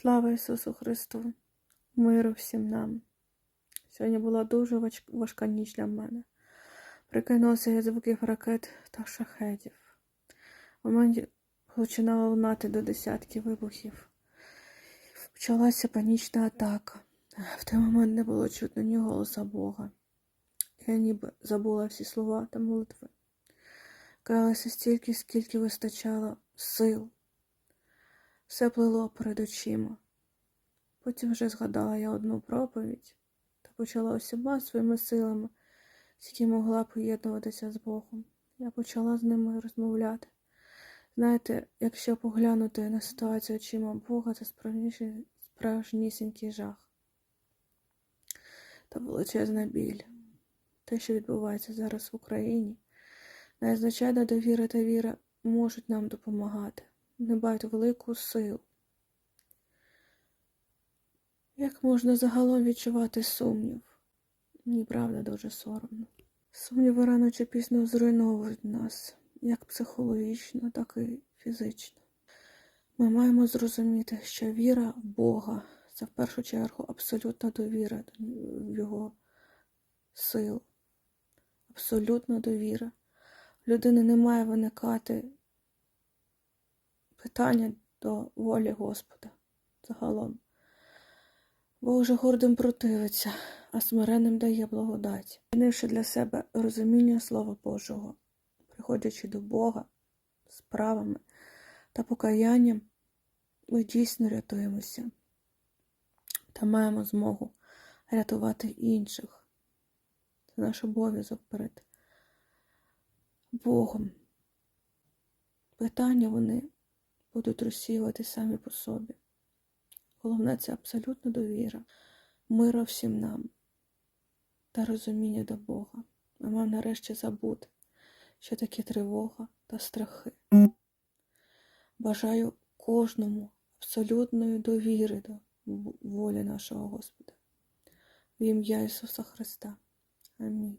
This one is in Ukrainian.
Слава Ісусу Христу! Миру всім нам! Сьогодні була дуже важка ніч для мене. Прикинулася я звуків ракет та шахедів. У мене починало лунати до десятків вибухів. Почалася панічна атака. В той момент не було чутно ні голоса Бога. Я ніби забула всі слова та молитви. Каялася стільки, скільки вистачало сил. Все плило перед очима. Потім вже згадала я одну проповідь та почала усіма своїми силами, які могла поєднуватися з Богом. Я почала з ними розмовляти. Знаєте, якщо поглянути на ситуацію очима Бога, це справжнісінький жах та величезна біль. Те, що відбувається зараз в Україні, незвичайна довіра та віра можуть нам допомагати, мають велику силу. Як можна загалом відчувати сумнів? Мені правда дуже соромно. Сумніви рано чи пізно зруйновують нас, як психологічно, так і фізично. Ми маємо зрозуміти, що віра в Бога це в першу чергу абсолютна довіра в Його силу. Абсолютна довіра. Людини не має виникати питання до волі Господа загалом. Бог же гордим противиться, а смиренним дає благодать, чинивши для себе розуміння Слова Божого, приходячи до Бога справами та покаянням, ми дійсно рятуємося та маємо змогу рятувати інших. Це наш обов'язок перед Богом. Питання вони будуть розсіювати самі по собі. Головне це абсолютна довіра, мира всім нам та розуміння до Бога. Ми маємо нарешті забути, що таке тривога та страхи. Бажаю кожному абсолютної довіри до волі нашого Господа. В ім'я Ісуса Христа. Амінь.